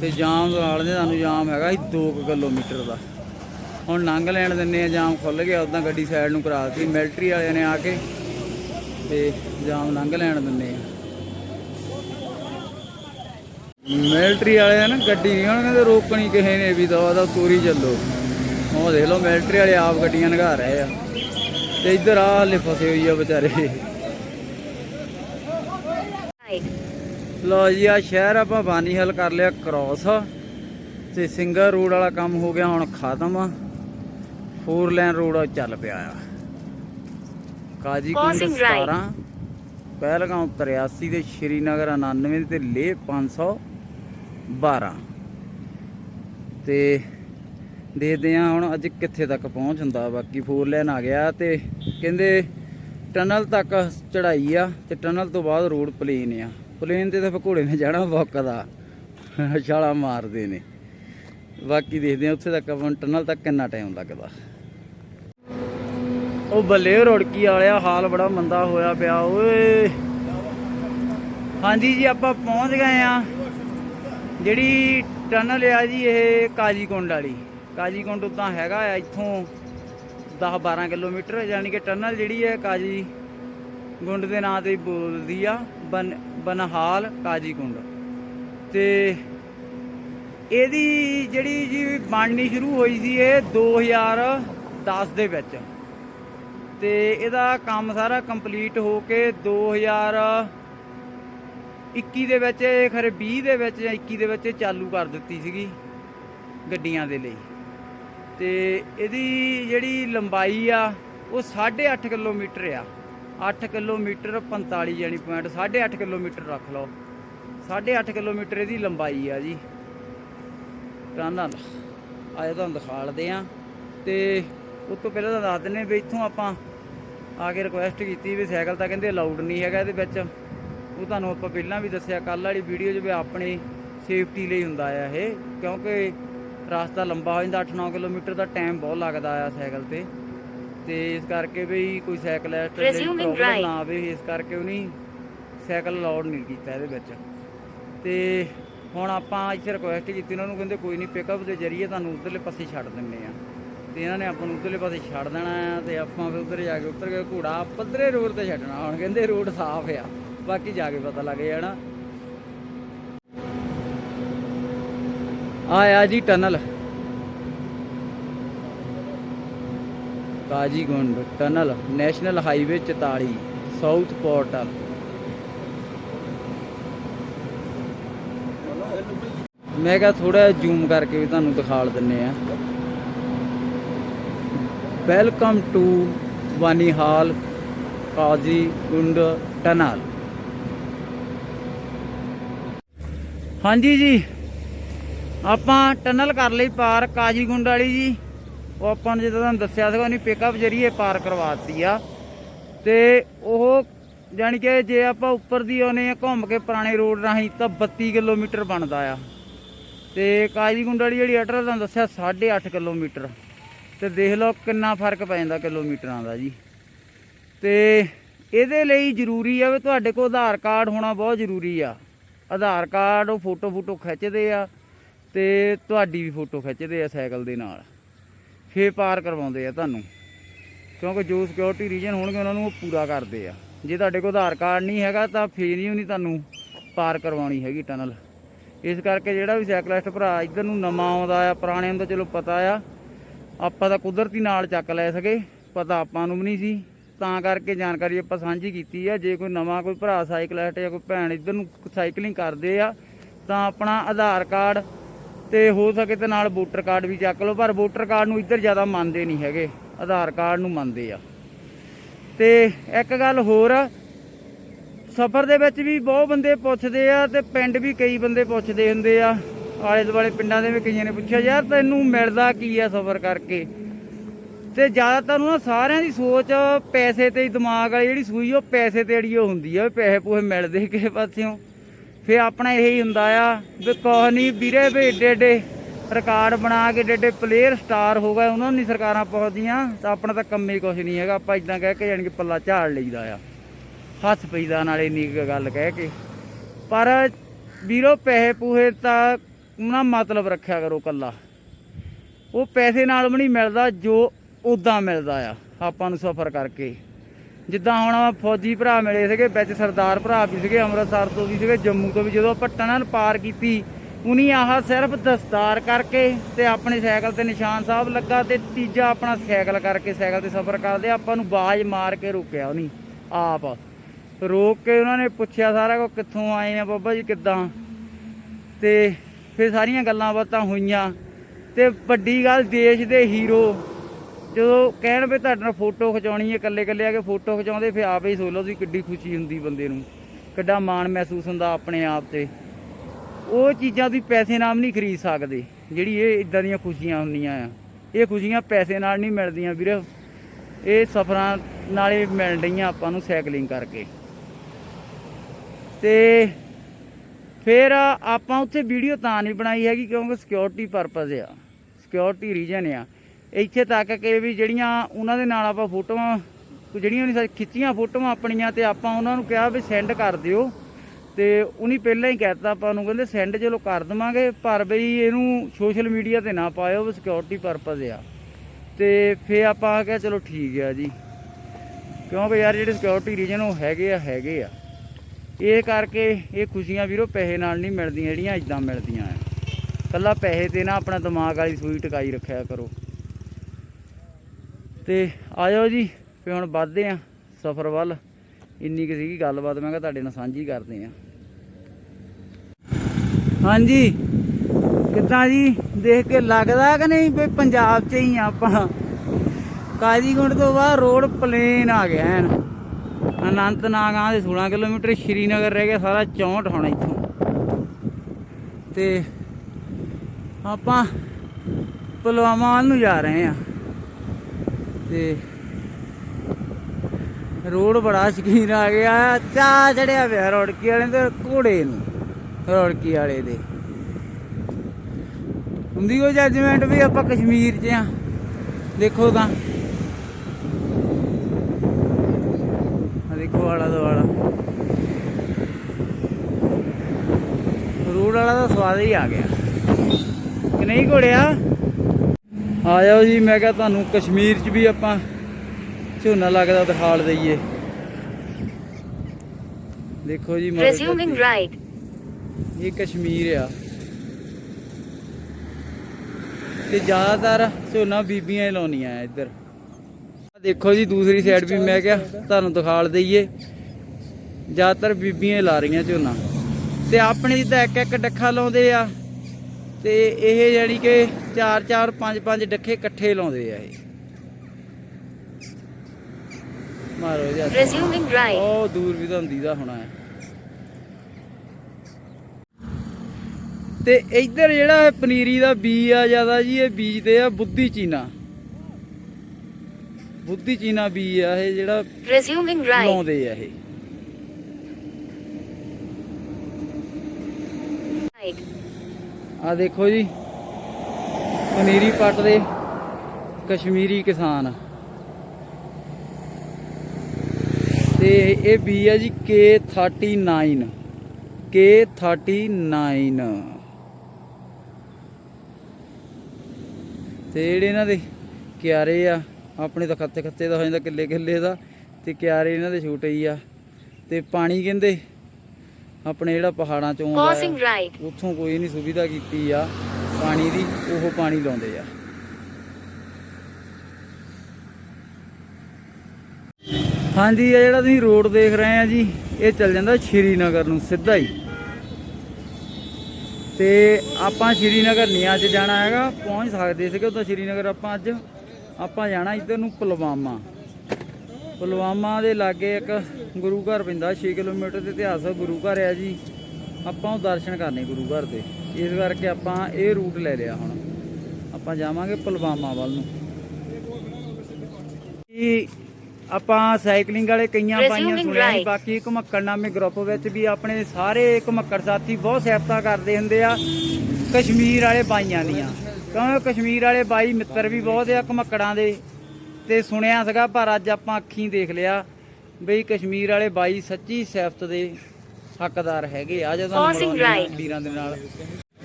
ਤੇ ਜਾਮ ਨਾਲ ਦੇ ਸਾਨੂੰ ਜਾਮ ਹੈਗਾ ਸੀ 2 ਕਿਲੋਮੀਟਰ ਦਾ। ਹੁਣ ਲੰਘ ਲੈਣ ਦਿੰਨੇ ਆ, ਜਾਮ ਖੁੱਲ ਗਿਆ ਉਦਾਂ ਗੱਡੀ ਸਾਈਡ ਨੂੰ ਕਰਾ ਦਿੱਤੀ। ਮਿਲਟਰੀ ਵਾਲਿਆਂ ਨੇ ਆ ਕੇ ਤੇ ਜਾਮ ਲੰਘ ਲੈਣ ਦਿੰਨੇ ਆ। ਮਿਲਟਰੀ ਵਾਲੇ ਨਾ ਗੱਡੀ ਨਹੀਂ ਹੁਣ ਕਹਿੰਦੇ ਰੋਕਣੀ ਕਿਸੇ ਨੇ ਵੀ ਦਵਾ ਦਾ ਤੋਰੀ ਚੱਲੋ। ਉਹ ਦੇਖ ਲਓ ਮਿਲਟਰੀ ਵਾਲੇ ਆਪ ਗੱਡੀਆਂ ਨਗਾ ਰਹੇ ਆ। ਤੇ ਇੱਧਰ ਆ ਹਲੇ ਫਸੇ ਹੋਈ ਆ ਵਿਚਾਰੇ. ਲੋ ਜੀ ਆ ਸ਼ਹਿਰ ਆਪਾਂ ਬਾਨੀਹਲ ਕਰ ਲਿਆ ਕ੍ਰਾਸ ਤੇ ਸਿੰਗਰ ਰੋਡ ਵਾਲਾ ਕੰਮ ਹੋ ਗਿਆ ਹੁਣ ਖਤਮ ਆ ਫੋਰ ਲਾਈਨ ਰੋਡ ਚੱਲ ਪਿਆ ਆ ਕਾਜੀ ਕੁੰਡ Crossing right. 17 ਪਹਿਲਗਾਮ 83 ਤੇ ਸ਼੍ਰੀਨਗਰ 99 ਤੇ ਲੇਹ 512 ਤੇ ਦੇਖਦੇ ਆ ਹੁਣ ਅੱਜ ਕਿੱਥੇ ਤੱਕ ਪਹੁੰਚ ਹੁੰਦਾ। ਬਾਕੀ ਫੋਰ ਲਾਈਨ ਆ ਗਿਆ ਤੇ ਕਹਿੰਦੇ ਟਨਲ ਤੱਕ ਚੜਾਈ ਆ ਤੇ ਟਨਲ ਤੋਂ ਬਾਅਦ ਰੋਡ ਪਲੇਨ ਆ। ਪਲੇਨ ਤੇ ਤਾਂ ਫਿਰ ਘੋੜੇ ਨੇ ਜਾਣਾ ਵਕਦਾ ਛਾਲਾ ਮਾਰਦੇ ਨੇ। ਬਾਕੀ ਦੇਖਦੇ ਆ ਉੱਥੇ ਤੱਕ ਆਪਾਂ ਟਨਲ ਤੱਕ ਕਿੰਨਾ ਟਾਈਮ ਲੱਗਦਾ। ਉਹ ਬੱਲੇ ਰੋੜਕੀ ਵਾਲਿਆ ਹਾਲ ਬੜਾ ਮੰਦਾ ਹੋਇਆ ਪਿਆ। ਓਏ। ਹਾਂਜੀ ਜੀ, ਆਪਾਂ ਪਹੁੰਚ ਗਏ ਆ ਜਿਹੜੀ ਟਨਲ ਆ ਜੀ, ਇਹ ਕਾਜੀ ਕੁੰਡ ਵਾਲੀ। ਕਾਜੀਕੁੰਡ ਉਤਾਂ ਹੈਗਾ ਆ, ਇੱਥੋਂ 10 12 ਕਿਲੋਮੀਟਰ, ਯਾਨੀ ਕਿ ਟਨਲ ਜਿਹੜੀ ਹੈ ਕਾਜੀ ਗੁੰਡ ਦੇ ਨਾਂ ਤੇ ਬੋਲਦੀ ਆ, ਬਨ, ਬਨਹਾਲ ਕਾਜੀਕੁੰਡ ਤੇ ਇਹਦੀ ਜਿਹੜੀ ਜੀ ਬਣਨੀ ਸ਼ੁਰੂ ਹੋਈ ਸੀ ਇਹ 2010 ਦੇ ਵਿੱਚ। ਤੇ ਇਹਦਾ ਕੰਮ ਸਾਰਾ ਕੰਪਲੀਟ ਹੋ ਕੇ 2021 ਦੇ ਵਿੱਚ ਖਰੇ 20 ਦੇ ਵਿੱਚ ਜਾਂ 21 ਦੇ ਵਿੱਚ ਚਾਲੂ ਕਰ ਦਿੱਤੀ ਸੀਗੀ ਗੱਡੀਆਂ ਦੇ ਲਈ। ਤੇ ਇਹਦੀ ਜਿਹੜੀ ਲੰਬਾਈ ਆ, ਉਹ 8.5 ਕਿਲੋਮੀਟਰ ਆ। 8 ਕਿਲੋਮੀਟਰ 45 ਜਾਨੀ ਪੁਆਇੰਟ 8.5 ਕਿਲੋਮੀਟਰ ਰੱਖ ਲਓ। 8.5 ਕਿਲੋਮੀਟਰ ਇਹਦੀ ਲੰਬਾਈ ਆ ਜੀ। ਕਾਨਾਂ ਆਇਆ ਤੁਹਾਨੂੰ ਦਿਖਾਲਦੇ ਆ। ਤੇ ਉਸ ਤੋਂ ਪਹਿਲਾਂ ਤਾਂ ਦੱਸ ਦਿੰਨੇ ਵੀ ਇੱਥੋਂ ਆਪਾਂ ਆ ਕੇ ਰਿਕੁਐਸਟ ਕੀਤੀ ਵੀ ਸਾਈਕਲ ਤਾਂ ਕਹਿੰਦੇ ਅਲਾਉਡ ਨਹੀਂ ਹੈਗਾ ਇਹਦੇ ਵਿੱਚ। ਉਹ ਤੁਹਾਨੂੰ ਆਪਾਂ ਪਹਿਲਾਂ ਵੀ ਦੱਸਿਆ ਕੱਲ ਵਾਲੀ ਵੀਡੀਓ 'ਚ ਵੀ ਆਪਣੀ ਸੇਫਟੀ ਲਈ ਹੁੰਦਾ ਆ ਇਹ, ਕਿਉਂਕਿ ਰਸਤਾ ਲੰਬਾ ਹੋ ਜਾਂਦਾ 8-9 ਕਿਲੋਮੀਟਰ ਦਾ ਟਾਈਮ ਬਹੁਤ ਲੱਗਦਾ ਆ ਸਾਈਕਲ ਤੇ। ਤੇ ਇਸ ਕਰਕੇ ਵੀ ਕੋਈ ਸਾਈਕਲਿਸਟ Resuming ਪ੍ਰੋਬਲਮ. ਨਾ ਆਵੇ ਇਸ ਕਰਕੇ ਉਹਨੇ ਸਾਈਕਲ ਅਲਾਉਡ ਨਹੀਂ ਕੀਤਾ ਇਹਦੇ ਵਿੱਚ। ਤੇ ਹੁਣ ਆਪਾਂ ਇੱਥੇ ਰਿਕੁਐਸਟ ਕੀਤੀ ਉਹਨਾਂ ਨੂੰ ਕਹਿੰਦੇ ਕੋਈ ਨਹੀਂ ਪਿਕਅਪ ਦੇ ਜ਼ਰੀਏ ਤੁਹਾਨੂੰ ਉਧਰਲੇ ਪਾਸੇ ਛੱਡ ਦਿੰਨੇ ਆ। ਤੇ ਇਹਨਾਂ ਨੇ ਆਪਾਂ ਨੂੰ ਉਧਰਲੇ ਪਾਸੇ ਛੱਡ ਦੇਣਾ ਆ ਤੇ ਆਪਾਂ ਫਿਰ ਉਧਰ ਜਾ ਕੇ ਉਤਰ ਕੇ ਘੋੜਾ ਪੱਧਰੇ ਰੋਡ ਤੇ ਛੱਡਣਾ। ਹੁਣ ਕਹਿੰਦੇ ਰੋਡ ਸਾਫ਼ ਆ ਬਾਕੀ ਜਾ ਕੇ ਪਤਾ ਲੱਗ ਜਾਣਾ। ਆਇਆ ਜੀ tunnel. Qazigund tunnel, national highway 44 south portal. ਮੈਂ ਕਿਹਾ ਥੋੜਾ ਜ਼ੂਮ ਕਰਕੇ ਵੀ ਤੁਹਾਨੂੰ ਦਿਖਾ ਦਿੰਨੇ ਆ। Welcome to Banihal Qazigund tunnel. ਹਾਂਜੀ ਜੀ। ਆਪਾਂ ਟਨਲ ਕਰ ਲਈ ਪਾਰ ਕਾਜੀਗੁੰਡ ਵਾਲੀ ਜੀ। ਉਹ ਆਪਾਂ ਨੂੰ ਜਦੋਂ ਤੁਹਾਨੂੰ ਦੱਸਿਆ ਸੀਗਾ, ਉਹਨੇ ਪਿਕਅਪ ਜਰੀਏ ਪਾਰ ਕਰਵਾਤੀ ਆ। ਤੇ ਉਹ ਜਾਣੀ ਕਿ ਜੇ ਆਪਾਂ ਉੱਪਰ ਦੀ ਆਉਨੇ ਆ ਘੁੰਮ ਕੇ ਪੁਰਾਣੇ ਰੋਡ ਰਾਹੀਂ ਤਾਂ 32 ਕਿਲੋਮੀਟਰ ਬਣਦਾ ਆ। ਤੇ ਕਾਜੀਗੁੰਡ ਵਾਲੀ ਜਿਹੜੀ ਅਟਰ ਤੁਹਾਨੂੰ ਦੱਸਿਆ 8.5 ਕਿਲੋਮੀਟਰ। ਤੇ ਦੇਖ ਲਓ ਕਿੰਨਾ ਫ਼ਰਕ ਪੈ ਜਾਂਦਾ ਕਿਲੋਮੀਟਰਾਂ ਦਾ ਜੀ। ਤੇ ਇਹਦੇ ਲਈ ਜ਼ਰੂਰੀ ਆ ਵੀ ਤੁਹਾਡੇ ਕੋਲ ਆਧਾਰ ਕਾਰਡ ਹੋਣਾ ਬਹੁਤ ਜ਼ਰੂਰੀ ਆ। ਆਧਾਰ ਕਾਰਡ, ਉਹ ਫੋਟੋ ਫੋਟੋ ਖਿੱਚਦੇ ਆ। ਤੇ ਤੁਹਾਡੀ ਵੀ ਫੋਟੋ ਖਿੱਚਦੇ ਆ ਸਾਈਕਲ ਦੇ ਨਾਲ। ਫੇਰ ਪਾਰ ਕਰਵਾਉਂਦੇ ਆ ਤੁਹਾਨੂੰ। ਕਿਉਂਕਿ ਜੋ ਸਿਕਿਉਰਿਟੀ ਰੀਜਨ ਹੋਣਗੇ, ਉਹਨਾਂ ਨੂੰ ਉਹ ਪੂਰਾ ਕਰਦੇ ਆ। ਜੇ ਤੁਹਾਡੇ ਕੋਲ ਆਧਾਰ ਕਾਰਡ ਨਹੀਂ ਹੈਗਾ, ਤਾਂ ਫੇਰ ਨਹੀਂ ਨਹੀਂ ਤੁਹਾਨੂੰ ਪਾਰ ਕਰਵਾਉਣੀ ਹੈਗੀ ਟਨਲ ਇਸ ਕਰਕੇ ਜਿਹੜਾ ਵੀ ਸਾਈਕਲਿਸਟ ਭਰਾ ਇੱਧਰ ਨੂੰ ਨਵਾਂ ਆਉਂਦਾ ਆ, ਪੁਰਾਣੇ ਨੂੰ ਤਾਂ ਚਲੋ ਪਤਾ ਆ। ਆਪਾਂ ਤਾਂ ਕੁਦਰਤੀ ਨਾਲ ਚੱਕ ਲੈ ਸਕੇ, ਪਤਾ ਆਪਾਂ ਨੂੰ ਵੀ ਨਹੀਂ ਸੀ। ਤਾਂ ਕਰਕੇ ਜਾਣਕਾਰੀ ਆਪਾਂ ਸਾਂਝੀ ਕੀਤੀ ਆ, ਜੇ ਕੋਈ ਨਵਾਂ ਕੋਈ ਭਰਾ ਸਾਈਕਲਿਸਟ ਜਾਂ ਕੋਈ ਭੈਣ ਇੱਧਰ ਨੂੰ ਸਾਈਕਲਿੰਗ ਕਰਦੇ ਆ, ਤਾਂ ਆਪਣਾ ਆਧਾਰ ਕਾਰਡ ਤੇ ਹੋ ਸਕੇ ਤੇ ਨਾਲ ਵੋਟਰ ਕਾਰਡ ਵੀ ਚੱਕ ਲਓ, ਪਰ ਵੋਟਰ ਕਾਰਡ ਨੂੰ ਇੱਧਰ ਜ਼ਿਆਦਾ ਮੰਨਦੇ ਨਹੀਂ ਹੈਗੇ, ਆਧਾਰ ਕਾਰਡ ਨੂੰ ਮੰਨਦੇ ਆ। ਤੇ ਇੱਕ ਗੱਲ ਹੋਰ, ਸਫ਼ਰ ਦੇ ਵਿੱਚ ਵੀ ਬਹੁਤ ਬੰਦੇ ਪੁੱਛਦੇ ਆ ਤੇ ਪਿੰਡ ਵੀ ਕਈ ਬੰਦੇ ਪੁੱਛਦੇ ਹੁੰਦੇ ਆ। ਆਲੇ ਦੁਆਲੇ ਪਿੰਡਾਂ ਦੇ ਵੀ ਕਈਆਂ ਨੇ ਪੁੱਛਿਆ, ਯਾਰ ਤੈਨੂੰ ਮਿਲਦਾ ਕੀ ਆ ਸਫ਼ਰ ਕਰਕੇ? ਤੇ ਜ਼ਿਆਦਾਤਰ ਨਾ ਸਾਰਿਆਂ ਦੀ ਸੋਚ ਪੈਸੇ ਤੇ ਦਿਮਾਗ ਵਾਲੀ ਜਿਹੜੀ ਸੂਈ, ਉਹ ਪੈਸੇ ਤੇ ਅੜੀ ਹੁੰਦੀ ਆ, ਵੀ ਪੈਸੇ ਪੂਹੇ ਮਿਲਦੇ ਕਿਸੇ ਪਾਸਿਓਂ। ਫੇ ਆਪਣਾ ਇਹੀ ਹੁੰਦਾ ਆ ਵੀ ਕੁਛ ਨਹੀਂ ਵੀਰੇ ਵੀ ਏਡੇ ਏਡੇ ਰਿਕਾਰਡ ਬਣਾ ਕੇ ਏਡੇ ਏਡੇ ਪਲੇਅਰ ਸਟਾਰ ਹੋ ਗਏ, ਉਹਨਾਂ ਨੂੰ ਨਹੀਂ ਸਰਕਾਰਾਂ ਪਹੁੰਚਦੀਆਂ ਤਾਂ ਆਪਣਾ ਤਾਂ ਕੰਮ ਹੀ ਕੁਛ ਨਹੀਂ ਹੈਗਾ, ਆਪਾਂ ਇਦਾਂ ਕਹਿ ਕੇ ਜਾਣੀ ਕਿ ਪੱਲਾ ਝਾੜ ਲਈਦਾ ਆ। ਹੱਥ ਪਈਦਾ ਨਾਲੇ ਇੰਨੀ ਕੁ ਗੱਲ ਕਹਿ ਕੇ। ਪਰ ਵੀਰੋ, ਪੈਸੇ ਪੂਹੇ ਤਾਂ ਨਾ ਮਤਲਬ ਰੱਖਿਆ ਕਰੋ ਕੱਲਾ ਉਹ ਪੈਸੇ ਨਾਲ ਵੀ ਨਹੀਂ ਮਿਲਦਾ, ਜੋ ਉਦਾਂ ਮਿਲਦਾ ਆ, ਆਪਾਂ ਨੂੰ ਸਫ਼ਰ ਕਰਕੇ। ਜਿੱਦਾਂ ਹੁਣ ਫੌਜੀ ਭਰਾ ਮਿਲੇ ਸੀਗੇ, ਵਿੱਚ ਸਰਦਾਰ ਭਰਾ ਵੀ ਸੀਗੇ, ਅੰਮ੍ਰਿਤਸਰ ਤੋਂ ਵੀ ਸੀਗੇ, ਜੰਮੂ ਤੋਂ ਵੀ, ਜਦੋਂ ਆਪਾਂ ਟਨਲ ਪਾਰ ਕੀਤੀ, ਉਨੀ ਆਹ ਸਿਰਫ ਦਸਤਾਰ ਕਰਕੇ ਤੇ ਆਪਣੇ ਸਾਈਕਲ ਤੇ ਨਿਸ਼ਾਨ ਸਾਹਿਬ ਲੱਗਾ ਤੇ ਤੀਜਾ ਆਪਣਾ ਸਾਈਕਲ ਕਰਕੇ ਸਾਈਕਲ ਤੇ ਸਫ਼ਰ ਕਰਦੇ, ਆਪਾਂ ਨੂੰ ਬਾਜ ਮਾਰ ਕੇ ਰੋਕਿਆ ਉਹਨੀ, ਆਪ। ਰੋਕ ਕੇ ਉਹਨਾਂ ਨੇ ਪੁੱਛਿਆ ਸਾਰਾ ਕੋ ਕਿੱਥੋਂ ਆਏ ਆ ਬਾਬਾ ਜੀ, ਕਿੱਦਾਂ? ਤੇ ਫਿਰ ਸਾਰੀਆਂ ਗੱਲਾਂ ਬਾਤਾਂ ਹੋਈਆਂ, ਤੇ ਵੱਡੀ ਗੱਲ ਦੇਸ਼ ਦੇ ਹੀਰੋ ਜਦੋਂ ਕਹਿਣ ਵੀ ਤੁਹਾਡੇ ਨਾਲ ਫੋਟੋ ਖਿਚਾਉਣੀ ਹੈ, ਇਕੱਲੇ ਇਕੱਲੇ ਆ ਕੇ ਫੋਟੋ ਖਿਚਾਉਂਦੇ, ਫਿਰ ਆਪੇ ਹੀ ਸੋਚ ਤੁਸੀਂ ਕਿੱਡੀ ਖੁਸ਼ੀ ਹੁੰਦੀ ਬੰਦੇ ਨੂੰ, ਕਿੱਡਾ ਮਾਣ ਮਹਿਸੂਸ ਹੁੰਦਾ ਆਪਣੇ ਆਪ ਤੇ। ਉਹ ਚੀਜ਼ਾਂ ਤੁਸੀਂ ਪੈਸੇ ਨਾਲ ਨਹੀਂ ਖਰੀਦ ਸਕਦੇ, ਜਿਹੜੀ ਇਹ ਇਦਾਂ ਦੀਆਂ ਖੁਸ਼ੀਆਂ ਹੁੰਦੀਆਂ ਆ। ਇਹ ਖੁਸ਼ੀਆਂ ਪੈਸੇ ਨਾਲ ਨਹੀਂ ਮਿਲਦੀਆਂ ਵੀਰ, ਇਹ ਸਫਰਾਂ ਨਾਲੇ ਮਿਲ ਰਹੀਆਂ ਆਪਾਂ ਨੂੰ ਸਾਈਕਲਿੰਗ ਕਰਕੇ। ਤੇ ਫਿਰ ਆਪਾਂ ਉੱਥੇ ਵੀਡੀਓ ਤਾਂ ਨਹੀਂ ਬਣਾਈ ਹੈਗੀ ਕਿਉਂਕਿ ਸਿਕਿਉਰਿਟੀ ਪਰਪਸ ਆ ਸਿਕਿਉਰਿਟੀ ਰੀਜਨ ਆ। ਇੱਥੇ ਤੱਕ ਕਿ ਵੀ ਜਿਹੜੀਆਂ ਉਹਨਾਂ ਦੇ ਨਾਲ ਆਪਾਂ ਫੋਟੋਆਂ, ਜਿਹੜੀਆਂ ਉਹਨੇ ਖਿੱਚੀਆਂ ਫੋਟੋਆਂ ਆਪਣੀਆਂ ਤੇ ਆਪਾਂ ਉਹਨਾਂ ਨੂੰ ਕਿਹਾ ਵੀ ਸੈਂਡ ਕਰ ਦਿਓ। ਤੇ ਉਹਨੇ ਪਹਿਲਾਂ ਹੀ ਕਹਿਤਾ ਆਪਾਂ ਨੂੰ ਕਹਿੰਦੇ ਸੈਂਡ ਚਲੋ ਕਰ ਦਵਾਂਗੇ, ਪਰ ਬਈ ਇਹਨੂੰ ਸੋਸ਼ਲ ਮੀਡੀਆ ਤੇ ਨਾ ਪਾਇਓ, ਵੀ ਸਿਕਿਉਰਿਟੀ ਪਰਪਸ ਆ। ਤੇ ਫੇ ਆਪਾਂ ਕਿਹਾ ਚਲੋ ਠੀਕ ਆ ਜੀ। ਕਿਉਂਕਿ ਯਾਰ ਜਿਹੜੇ ਸਿਕਿਉਰਿਟੀ ਰੀਜਨ ਉਹ ਹੈਗੇ ਆ ਹੈਗੇ ਆ। ਇਹ ਕਰਕੇ ਇਹ ਖੁਸ਼ੀਆਂ ਵੀਰੋ ਪੈਸੇ ਨਾਲ ਨਹੀਂ ਮਿਲਦੀਆਂ, ਜਿਹੜੀਆਂ ਇਦਾਂ ਮਿਲਦੀਆਂ ਆ। ਕੱਲਾ ਪੈਸੇ ਤੇ ਨਾ ਆਪਣਾ ਦਿਮਾਗ ਵਾਲੀ ਸੂਈ ਟਿਕਾਈ ਰੱਖਿਆ ਕਰੋ। ਤੇ ਆਜੋ ਜੀ ਫੇ ਹੁਣ ਵੱਧਦੇ ਆ ਸਫ਼ਰ ਵੱਲ। ਇੰਨੀ ਕੁ ਸੀਗੀ ਗੱਲਬਾਤ, ਮੈਂ ਕਿਹਾ ਤੁਹਾਡੇ ਨਾਲ ਸਾਂਝੀ ਕਰਦੇ ਆ। ਹਾਂਜੀ, ਕਿੱਦਾਂ ਜੀ? ਦੇਖ ਕੇ ਲੱਗਦਾ ਕਿ ਨਹੀਂ ਵੀ ਪੰਜਾਬ 'ਚ ਹੀ ਆ ਆਪਾਂ? ਕਾਜ਼ੀਗੁੰਡ ਤੋਂ ਬਾਅਦ ਰੋਡ ਪਲੇਨ ਆ ਗਿਆ ਐਨ। ਅਨੰਤਨਾਗ ਆ ਦੇ 16 ਕਿਲੋਮੀਟਰ, ਸ਼੍ਰੀਨਗਰ ਰਹਿ ਗਿਆ ਸਾਰਾ 64 ਹੁਣ ਇੱਥੋਂ। ਤੇ ਆਪਾਂ ਪੁਲਵਾਮਾ ਵੱਲ ਨੂੰ ਜਾ ਰਹੇ ਆ। ਤੇ ਰੋਡ ਬੜਾ ਸ਼ਕੀਨ ਆ ਗਿਆ। ਚਾ ਚੜਿਆ ਪਿਆ ਰੋੜਕੀ ਵਾਲੇ ਤੇ ਘੋੜੇ ਨੂੰ ਰੋੜਕੀ ਵਾਲੇ ਦੇ। ਹੁੰਦੀ ਉਹ ਜੱਜਮੈਂਟ ਵੀ ਆਪਾਂ ਕਸ਼ਮੀਰ 'ਚ ਆ। ਦੇਖੋ ਤਾਂ। ਦੇਖੋ ਆਲਾ ਦੁਆਲਾ। ਰੋਡ ਵਾਲਾ ਦਾ ਸਵਾਦ ਹੀ ਆ ਗਿਆ। ਕਿ ਨਹੀਂ ਘੋੜਿਆ? ਆ ਜਾਓ ਜੀ ਮੈਂ ਕਿਹਾ ਤੁਹਾਨੂੰ ਕਸ਼ਮੀਰ 'ਚ ਵੀ ਆਪਾਂ ਝੋਨਾ ਲੱਗਦਾ ਦਿਖਾਲ ਦਈਏ। ਦੇਖੋ ਜੀ ਧਰਤੀ। right. ਇਹ ਕਸ਼ਮੀਰ ਆ। ਤੇ ਜ਼ਿਆਦਾਤਰ ਝੋਨਾ ਬੀਬੀਆਂ ਹੀ ਲਾਉਣੀਆਂ ਆ ਇੱਧਰ। ਦੇਖੋ ਜੀ ਦੂਸਰੀ ਸਾਈਡ ਵੀ ਮੈਂ ਕਿਹਾ ਤੁਹਾਨੂੰ ਦਿਖਾਲ ਦਈਏ। ਜ਼ਿਆਦਾਤਰ ਬੀਬੀਆਂ ਹੀ ਲਾ ਰਹੀਆਂ ਝੋਨਾ। ਤੇ ਆਪਣੇ ਜਿੱਦਾਂ ਇੱਕ ਇੱਕ ਡੱਖਾ ਲਾਉਂਦੇ ਆ। ਤੇ ਇਹ ਜਾਨੀ ਕਿ 4 4 5 5 ਡੱਖੇ ਇਕੱਠੇ ਲਾਉਂਦੇ ਆ ਇਹ ਮਾਰੋ ਜੀ। Resuming right. ਉਹ ਦੂਰ ਵੀ ਤਾਂ ਹੁੰਦੀ ਦਾ ਹੋਣਾ ਹੈ ਤੇ ਇੱਧਰ ਜਿਹੜਾ ਇਹ ਪਨੀਰੀ ਦਾ ਬੀਜ ਆ ਜ਼ਿਆਦਾ ਜੀ ਇਹ ਬੀਜਦੇ ਆ ਬੁੱਧੀ ਚੀਨਾ ਬੁੱਧੀ ਚੀਨਾ ਬੀਜ ਆ ਇਹ ਜਿਹੜਾ Resuming right. ਲਾਉਂਦੇ ਆ ਇਹ ਆ ਦੇਖੋ ਜੀ, ਪਨੀਰੀ ਪੱਟ ਦੇ ਕਸ਼ਮੀਰੀ ਕਿਸਾਨ। ਤੇ ਇਹ ਬੀ ਆ ਜੀ K39 K39 ਤੇ ਜਿਹੜੇ ਇਹਨਾਂ ਦੇ ਕਿਆਰੇ ਆ, ਆਪਣੇ ਤਾਂ ਖੱਤੇ ਖੱਤੇ ਦਾ ਹੋ ਜਾਂਦਾ ਕਿੱਲੇ ਕਿੱਲੇ ਦਾ, ਤੇ ਕਿਆਰੇ ਇਹਨਾਂ ਦੇ ਛੋਟੇ ਹੀ ਆ। ਤੇ ਪਾਣੀ ਕਹਿੰਦੇ ਆਪਣੇ ਜਿਹੜਾ ਪਹਾੜਾਂ ਚੋਂ ਆਉਂਦਾ right. ਉੱਥੋਂ ਕੋਈ ਨਹੀਂ ਸੁਵਿਧਾ ਕੀਤੀ ਆ ਪਾਣੀ ਦੀ ਉਹ ਪਾਣੀ ਲਾਉਂਦੇ ਆ। ਹਾਂਜੀ ਇਹ ਜਿਹੜਾ ਤੁਸੀਂ ਰੋਡ ਦੇਖ ਰਹੇ ਆ ਜੀ ਇਹ ਚੱਲ ਜਾਂਦਾ ਸ਼੍ਰੀਨਗਰ ਨੂੰ ਸਿੱਧਾ ਹੀ। ਤੇ ਆਪਾਂ ਸ਼੍ਰੀਨਗਰ ਨਹੀਂ ਅੱਜ ਜਾਣਾ ਹੈਗਾ ਪਹੁੰਚ ਸਕਦੇ ਸੀਗੇ ਉਦੋਂ ਸ਼੍ਰੀਨਗਰ ਆਪਾਂ ਅੱਜ। ਆਪਾਂ ਜਾਣਾ ਇੱਧਰ ਨੂੰ ਪੁਲਵਾਮਾ। ਪੁਲਵਾਮਾ ਦੇ ਲਾਗੇ ਇੱਕ ਗੁਰੂ ਘਰ ਪੈਂਦਾ 6 ਕਿਲੋਮੀਟਰ ਦੇ ਇਤਿਹਾਸਕ ਗੁਰੂ ਘਰ ਆ ਜੀ। ਆਪਾਂ ਉਹ ਦਰਸ਼ਨ ਕਰਨੇ ਗੁਰੂ ਘਰ ਦੇ। ਇਸ ਕਰਕੇ ਆਪਾਂ ਇਹ ਰੂਟ ਲੈ ਲਿਆ ਹੁਣ। ਆਪਾਂ ਜਾਵਾਂਗੇ ਪੁਲਵਾਮਾ ਵੱਲ ਨੂੰ। ਇਹ ਆਪਾਂ ਸਾਈਕਲਿੰਗ ਵਾਲੇ ਕਈਆਂ ਪਾਈਆਂ ਸੁਣਿਆ. ਬਾਕੀ ਘੁਮੱਕੜ ਨਾਮੇ ਗਰੁੱਪ ਵਿੱਚ ਵੀ ਆਪਣੇ ਸਾਰੇ ਘੁਮੱਕੜ ਸਾਥੀ ਬਹੁਤ ਸਹਿਬਤਾ ਕਰਦੇ ਹੁੰਦੇ ਆ ਕਸ਼ਮੀਰ ਵਾਲੇ ਬਾਈਆਂ ਦੀਆਂ। ਕਿਉਂਕਿ ਕਸ਼ਮੀਰ ਵਾਲੇ ਬਾਈ ਮਿੱਤਰ ਵੀ ਬਹੁਤ ਆ ਘੁਮੱਕੜਾਂ ਦੇ। ਤੇ ਸੁਣਿਆ ਸੀਗਾ ਪਰ ਅੱਜ ਆਪਾਂ ਅੱਖੀਂ ਦੇਖ ਲਿਆ ਬਈ ਕਸ਼ਮੀਰ ਵਾਲੇ ਬਾਈ ਸੱਚੀ ਸਿਫਤ ਦੇ ਹੱਕਦਾਰ ਹੈਗੇ ਆ। ਜਦੋਂ. ਵੀਰਾਂ ਦੇ ਨਾਲ।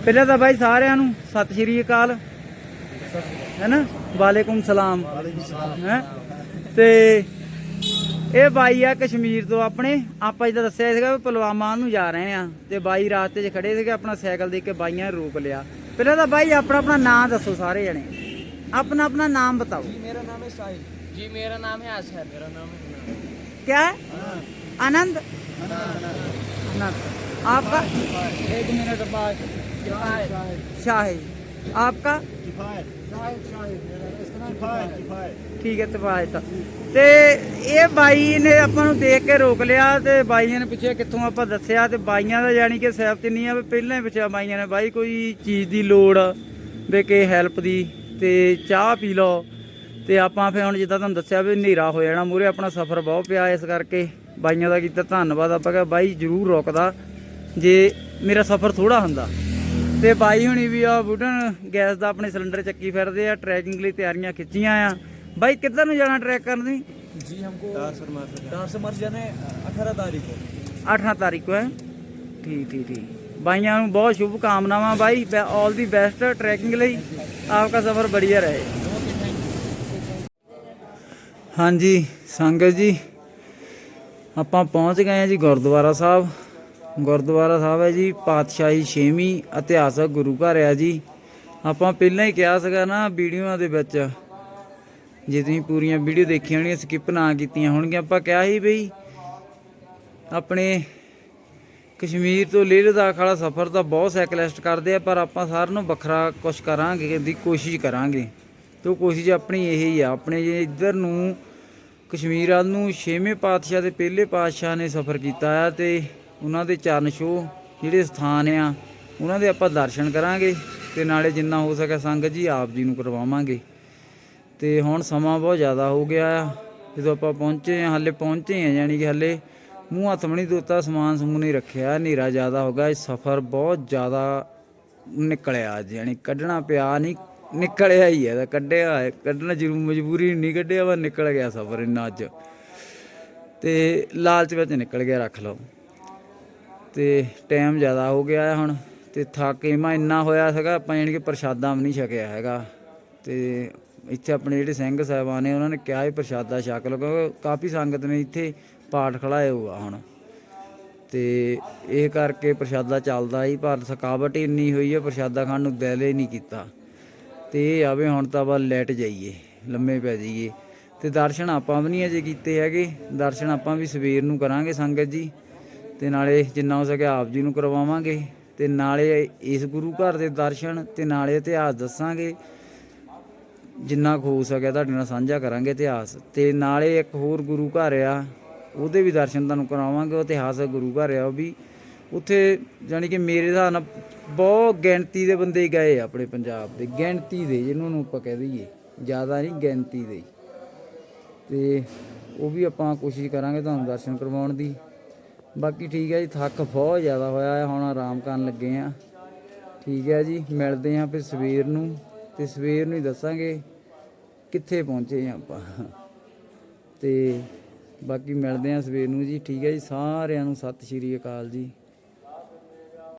ਪਹਿਲਾਂ ਤਾਂ ਬਾਈ ਸਾਰਿਆਂ ਨੂੰ ਸਤਿ ਸ਼੍ਰੀ ਅਕਾਲ। ਹੈਨਾ? ਵਾਲੇਕੁਮ ਸਲਾਮ। ਹੈ? ਤੇ ਇਹ ਬਾਈ ਆ ਕਸ਼ਮੀਰ ਤੋਂ ਆਪਣੇ। ਆਪਾਂ ਜਿੱਦਾਂ ਦੱਸਿਆ ਸੀਗਾ ਪੁਲਵਾਮਾ ਨੂੰ ਜਾ ਰਹੇ ਆ ਤੇ ਬਾਈ ਰਾਸਤੇ 'ਚ ਖੜੇ ਸੀਗੇ ਆਪਣਾ ਸਾਈਕਲ ਦੇਖ ਕੇ ਬਾਈਆਂ ਨੇ ਰੋਕ ਲਿਆ। ਪਹਿਲਾਂ ਤਾਂ ਬਾਈ ਆਪਣਾ ਆਪਣਾ ਨਾਮ ਦੱਸੋ ਸਾਰੇ ਜਣੇ। ਆਪਣਾ ਆਪਣਾ ਨਾਮ बताओ मेरा नाम है साहिल जी मेरा नाम है आशर मेरा नाम है क्या है आनंद आनंद आपका एक मिनट बाद शाहिद आपका ਠੀਕ ਹੈ ਤਵਾਇਤ ਤੇ ਇਹ ਬਾਈ ਨੇ ਆਪਾਂ ਨੂੰ ਦੇਖ ਕੇ ਰੋਕ ਲਿਆ ਤੇ ਬਾਈਆਂ ਨੇ ਪੁੱਛਿਆ ਕਿੱਥੋਂ ਆਪਾਂ ਦੱਸਿਆ ਤੇ ਬਾਈਆਂ ਦਾ ਯਾਨੀ ਕਿ ਸਹਿਬਤ ਨਹੀਂ ਆ ਵੀ ਪਹਿਲਾਂ ਹੀ ਪੁੱਛਿਆ ਬਾਈਆਂ ਨੇ ਬਾਈ ਕੋਈ ਚੀਜ਼ ਦੀ ਲੋੜ ਵੀ ਕਿ ਹੈਲਪ ਦੀ ਤੇ ਚਾਹ ਪੀ ਲਓ ਤੇ ਆਪਾਂ ਫਿਰ ਹੁਣ ਜਿੱਦਾਂ ਤੁਹਾਨੂੰ ਦੱਸਿਆ ਵੀ ਹਨੇਰਾ ਹੋ ਜਾਣਾ ਮੂਰੇ ਆਪਣਾ ਸਫ਼ਰ ਬਹੁਤ ਪਿਆ ਇਸ ਕਰਕੇ ਬਾਈਆਂ ਦਾ ਕੀਤਾ ਧੰਨਵਾਦ ਆਪਾਂ ਕਿਹਾ ਬਾਈ ਜ਼ਰੂਰ ਰੁਕਦਾ ਜੇ ਮੇਰਾ ਸਫ਼ਰ ਥੋੜਾ ਹੁੰਦਾ ਤੇ ਬਾਈ ਹੁਣੀ ਵੀ ਆ ਵੁਡਨ ਗੈਸ ਦਾ ਆਪਣੇ ਸਿਲੰਡਰ ਚੱਕੀ ਫਿਰਦੇ ਆ ਟਰੈਕਿੰਗ ਲਈ ਤਿਆਰੀਆਂ ਖਿੱਚੀਆਂ ਆ ਬਾਈ ਕਿੱਧਰ ਨੂੰ ਜਾਣਾ ਟਰੈਕ ਕਰਨ ਦੀ जी हमको डांस से मर जाना है अठारह तारीख को 8 ਤਾਰੀਖ ਨੂੰ ਹੈ ਠੀਕ ਠੀਕ ਠੀਕ ਬਾਈਆਂ ਨੂੰ ਬਹੁਤ ਸ਼ੁਭ ਕਾਮਨਾਵਾਂ ਬਾਈ। ਆਲ ਦੀ ਬੈਸਟ ਟਰੈਕਿੰਗ ਲਈ। ਆਪਕਾ ਸਫ਼ਰ ਬੜੀਆ ਰਹੇ। ਹਾਂਜੀ, ਸੰਗਤ ਜੀ, ਆਪਾਂ ਪਹੁੰਚ ਗਏ ਹਾਂ ਜੀ ਗੁਰਦੁਆਰਾ ਸਾਹਿਬ। ਗੁਰਦੁਆਰਾ ਸਾਹਿਬ ਹੈ ਜੀ, ਪਾਤਸ਼ਾਹੀ 6ਵੀਂ ਇਤਿਹਾਸਕ ਗੁਰੂ ਘਰ ਹੈ ਜੀ। ਆਪਾਂ ਪਹਿਲਾਂ ਹੀ ਕਿਹਾ ਸੀਗਾ ਨਾ ਵੀਡੀਓਆਂ ਦੇ ਵਿੱਚ। ਜੇ ਤੁਸੀਂ ਪੂਰੀਆਂ ਵੀਡੀਓ ਦੇਖੀਆਂ ਹੋਣਗੀਆਂ ਸਕਿਪ ਨਾ ਕੀਤੀਆਂ ਹੋਣਗੀਆਂ, ਆਪਾਂ ਕਿਹਾ ਸੀ ਬਈ ਆਪਣੇ ਕਸ਼ਮੀਰ ਤੋਂ ਲੇਹ ਲਦਾਖ ਵਾਲਾ ਸਫ਼ਰ ਤਾਂ ਬਹੁਤ ਸਾਈਕਲਿਸਟ ਕਰਦੇ ਆ, ਪਰ ਆਪਾਂ ਸਾਰਿਆਂ ਨੂੰ ਵੱਖਰਾ ਕੁਝ ਕਰਾਂਗੇ ਦੀ ਕੋਸ਼ਿਸ਼ ਕਰਾਂਗੇ। ਤੇ ਉਹ ਕੋਸ਼ਿਸ਼ ਆਪਣੀ ਇਹ ਹੀ ਆ, ਆਪਣੇ ਜੇ ਇੱਧਰ ਨੂੰ ਕਸ਼ਮੀਰ ਵਾਲ ਨੂੰ ਛੇਵੇਂ ਪਾਤਸ਼ਾਹ ਦੇ ਪਹਿਲੇ ਪਾਤਸ਼ਾਹ ਨੇ ਸਫ਼ਰ ਕੀਤਾ ਆ, ਤੇ ਉਹਨਾਂ ਦੇ ਚਰਨ ਛੋਹ ਜਿਹੜੇ ਸਥਾਨ ਆ, ਉਹਨਾਂ ਦੇ ਆਪਾਂ ਦਰਸ਼ਨ ਕਰਾਂਗੇ, ਤੇ ਨਾਲੇ ਜਿੰਨਾ ਹੋ ਸਕੇ ਸੰਗਤ ਜੀ ਆਪ ਜੀ ਨੂੰ ਕਰਵਾਵਾਂਗੇ। ਤੇ ਹੁਣ ਸਮਾਂ ਬਹੁਤ ਜ਼ਿਆਦਾ ਹੋ ਗਿਆ ਆ, ਜਦੋਂ ਆਪਾਂ ਪਹੁੰਚੇ ਆ, ਹਾਲੇ ਪਹੁੰਚੇ ਆ, ਯਾਨੀ ਕਿ ਹਾਲੇ ਮੂੰਹ ਹੱਥ ਨਹੀਂ ਧੋਤਾ, ਸਮਾਨ ਸਮੂਹ ਨਹੀਂ ਰੱਖਿਆ, ਹਨੇਰਾ ਜ਼ਿਆਦਾ ਹੋ ਗਿਆ, ਇਹ ਸਫ਼ਰ ਬਹੁਤ ਜ਼ਿਆਦਾ ਨਿਕਲਿਆ ਅੱਜ, ਯਾਨੀ ਕੱਢਣਾ ਪਿਆ ਨਹੀਂ, ਨਿਕਲਿਆ ਹੀ ਹੈ, ਤਾਂ ਕੱਢਿਆ ਹੈ। ਕੱਢਣਾ ਜ਼ਰੂਰ ਮਜਬੂਰੀ ਨਹੀਂ ਕੱਢਿਆ ਵਾ ਨਿਕਲ ਗਿਆ ਸਫ਼ਰ ਇੰਨਾ ਅੱਜ ਤੇ ਲਾਲਚ ਵਿੱਚ ਨਿਕਲ ਗਿਆ, ਰੱਖ ਲਓ ਤੇ ਟਾਈਮ ਜ਼ਿਆਦਾ ਹੋ ਗਿਆ ਹੈ ਹੁਣ, ਤੇ ਥਾਕੇਮਾ ਇੰਨਾ ਹੋਇਆ ਸੀਗਾ, ਆਪਾਂ ਯਾਨੀ ਕਿ ਪ੍ਰਸ਼ਾਦਾ ਵੀ ਨਹੀਂ ਛਕਿਆ ਹੈਗਾ ਤੇ ਇੱਥੇ ਆਪਣੇ ਜਿਹੜੇ ਸਿੰਘ ਸਾਹਿਬਾਨ ਨੇ, ਉਹਨਾਂ ਨੇ ਕਿਹਾ ਵੀ ਪ੍ਰਸ਼ਾਦਾ ਛਕ ਲਓ, ਕਿਉਂਕਿ ਕਾਫੀ ਸੰਗਤ ਨੇ ਇੱਥੇ ਪਾਠ ਖੜਾਏ ਹੋਆ ਹੁਣ। ਤੇ ਇਹ ਕਰਕੇ ਪ੍ਰਸ਼ਾਦਾ ਚੱਲਦਾ ਹੀ ਪਰ ਥਕਾਵਟ ਹੀ ਇੰਨੀ ਹੋਈ ਹੈ ਪ੍ਰਸ਼ਾਦਾ ਖਾਣ ਨੂੰ ਦਿਲ ਹੀ ਨਹੀਂ ਕੀਤਾ। ਤੇ ਇਹ ਆਵੇ ਹੁਣ ਤਾਂ ਬਸ ਲੈਟ ਜਾਈਏ, ਲੰਮੇ ਪੈ ਜਾਈਏ। ਤੇ ਦਰਸ਼ਨ ਆਪਾਂ ਵੀ ਨਹੀਂ ਅਜੇ ਕੀਤੇ ਹੈਗੇ। ਦਰਸ਼ਨ ਆਪਾਂ ਵੀ ਸਵੇਰ ਨੂੰ ਕਰਾਂਗੇ ਸੰਗਤ ਜੀ। ਤੇ ਨਾਲੇ ਜਿੰਨਾ ਹੋ ਸਕੇ ਆਪ ਜੀ ਨੂੰ ਕਰਵਾਵਾਂਗੇ। ਤੇ ਨਾਲੇ ਇਸ ਗੁਰੂ ਘਰ ਦੇ ਦਰਸ਼ਨ ਤੇ ਨਾਲੇ ਇਤਿਹਾਸ ਦੱਸਾਂਗੇ। ਜਿੰਨਾ ਕੁ ਹੋ ਸਕਿਆ ਤੁਹਾਡੇ ਨਾਲ ਸਾਂਝਾ ਕਰਾਂਗੇ ਇਤਿਹਾਸ। ਤੇ ਨਾਲੇ ਇੱਕ ਹੋਰ ਗੁਰੂ ਘਰ ਆ ਉਹਦੇ ਵੀ ਦਰਸ਼ਨ ਤੁਹਾਨੂੰ ਕਰਾਵਾਂਗੇ ਇਤਿਹਾਸਕ ਗੁਰੂ ਘਰ ਆ ਉਹ ਵੀ। ਉੱਥੇ ਜਾਣੀ ਕਿ ਮੇਰੇ ਹਿਸਾਬ ਨਾਲ ਬਹੁਤ ਗਿਣਤੀ ਦੇ ਬੰਦੇ ਗਏ ਆ ਆਪਣੇ ਪੰਜਾਬ ਦੇ, ਗਿਣਤੀ ਦੇ ਜਿਹਨਾਂ ਨੂੰ ਆਪਾਂ ਕਹਿ ਦਈਏ, ਜ਼ਿਆਦਾ ਨਹੀਂ, ਗਿਣਤੀ ਦੇ। ਤੇ ਉਹ ਵੀ ਆਪਾਂ ਕੋਸ਼ਿਸ਼ ਕਰਾਂਗੇ ਤੁਹਾਨੂੰ ਦਰਸ਼ਨ ਕਰਵਾਉਣ ਦੀ। ਬਾਕੀ ਠੀਕ ਹੈ ਜੀ, ਥੱਕ ਬਹੁਤ ਜ਼ਿਆਦਾ ਹੋਇਆ ਹੈ ਹੁਣ ਆਰਾਮ ਕਰਨ ਲੱਗੇ ਆ। ਠੀਕ ਹੈ ਜੀ, ਮਿਲਦੇ ਆ ਫਿਰ ਸਵੇਰ ਨੂੰ, ਤੇ ਸਵੇਰ ਨੂੰ ਹੀ ਦੱਸਾਂਗੇ ਕਿੱਥੇ ਪਹੁੰਚੇ ਆ ਆਪਾਂ। ਤੇ ਬਾਕੀ ਮਿਲਦੇ ਆ ਸਵੇਰ ਨੂੰ ਜੀ, ਠੀਕ ਹੈ ਜੀ, ਸਾਰਿਆਂ ਨੂੰ ਸਤਿ ਸ਼੍ਰੀ ਅਕਾਲ ਜੀ।